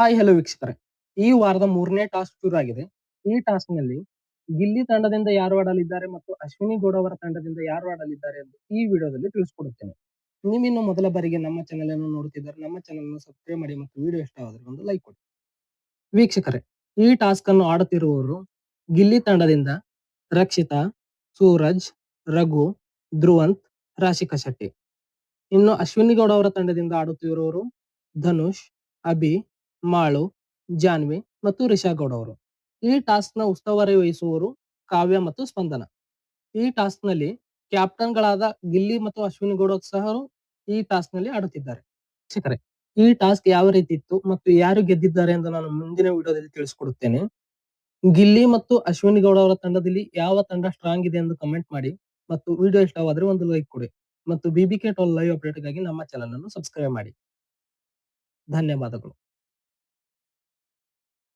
Hi hello ವೀಕ್ಷಕರೇ. ಈ ವಾರದ ಮೂರನೇ ಟಾಸ್ಕ್ ಶುರು ಆಗಿದೆ. ಈ ಟಾಸ್ಕ್ನಲ್ಲಿ ಗಿಲ್ಲಿ ತಂಡದಿಂದ ಯಾರು ಆಡಲಿದ್ದಾರೆ ಮತ್ತು ಅಶ್ವಿನಿ ಗೌಡ ಅವರ ತಂಡದಿಂದ ಯಾರು ಆಡಲಿದ್ದಾರೆ ಎಂದು ಈ ವಿಡಿಯೋದಲ್ಲಿ ತಿಳಿಸ್ಕೊಡುತ್ತೇನೆ. ನೀವಿನ್ನು ಮೊದಲ ಬಾರಿಗೆ ನಮ್ಮ ಚಾನೆಲ್ ಅನ್ನು ನೋಡುತ್ತಿದ್ದಾರೆ ನಮ್ಮ ಚಾನೆಲ್ ಅನ್ನು ಸಬ್ಸ್ಕ್ರೈಬ್ ಮಾಡಿ ಮತ್ತು ವಿಡಿಯೋ ಇಷ್ಟವಾದರೆ ಒಂದು ಲೈಕ್ ಕೊಡಿ. ವೀಕ್ಷಕರೇ, ಈ ಟಾಸ್ಕ್ ಅನ್ನು ಆಡುತ್ತಿರುವವರು ಗಿಲ್ಲಿ ತಂಡದಿಂದ ರಕ್ಷಿತಾ, ಸೂರಜ್, ರಘು, ಧ್ರುವಂತ್, ರಾಶಿಕಾ ಶೆಟ್ಟಿ. ಇನ್ನು ಅಶ್ವಿನಿ ಗೌಡ ಅವರ ತಂಡದಿಂದ ಆಡುತ್ತಿರುವವರು ಧನುಷ್, ಅಭಿ ಮಾಳು, ಜಾನ್ವಿ ಮತ್ತು ರಿಷಾ ಗೌಡ ಅವರು ಈ ಟಾಸ್ಕ್ನ ಉಸ್ತುವಾರಿ ವಹಿಸುವವರು ಕಾವ್ಯ ಮತ್ತು ಸ್ಪಂದನ. ಈ ಟಾಸ್ಕ್ನಲ್ಲಿ ಕ್ಯಾಪ್ಟನ್ ಗಳಾದ ಗಿಲ್ಲಿ ಮತ್ತು ಅಶ್ವಿನಿ ಗೌಡ ಸಹ ಈ ಟಾಸ್ಕ್ನಲ್ಲಿ ಆಡುತ್ತಿದ್ದಾರೆ. ವೀಕ್ಷಕರೇ, ಈ ಟಾಸ್ಕ್ ಯಾವ ರೀತಿ ಇತ್ತು ಮತ್ತು ಯಾರು ಗೆದ್ದಿದ್ದಾರೆ ಎಂದು ನಾನು ಮುಂದಿನ ವಿಡಿಯೋದಲ್ಲಿ ತಿಳಿಸಿಕೊಡುತ್ತೇನೆ. ಗಿಲ್ಲಿ ಮತ್ತು ಅಶ್ವಿನಿ ಗೌಡ ಅವರ ತಂಡದಲ್ಲಿ ಯಾವ ತಂಡ ಸ್ಟ್ರಾಂಗ್ ಇದೆ ಎಂದು ಕಮೆಂಟ್ ಮಾಡಿ ಮತ್ತು ವಿಡಿಯೋ ಇಷ್ಟವಾದರೆ ಒಂದು ಲೈಕ್ ಕೊಡಿ ಮತ್ತು ಬಿಬಿಕೆ ಟೋಲ್ ಲೈವ್ ಅಪ್ಡೇಟ್ಗಾಗಿ ನಮ್ಮ ಚಾನಲ್ ಅನ್ನು ಸಬ್ಸ್ಕ್ರೈಬ್ ಮಾಡಿ. ಧನ್ಯವಾದಗಳು.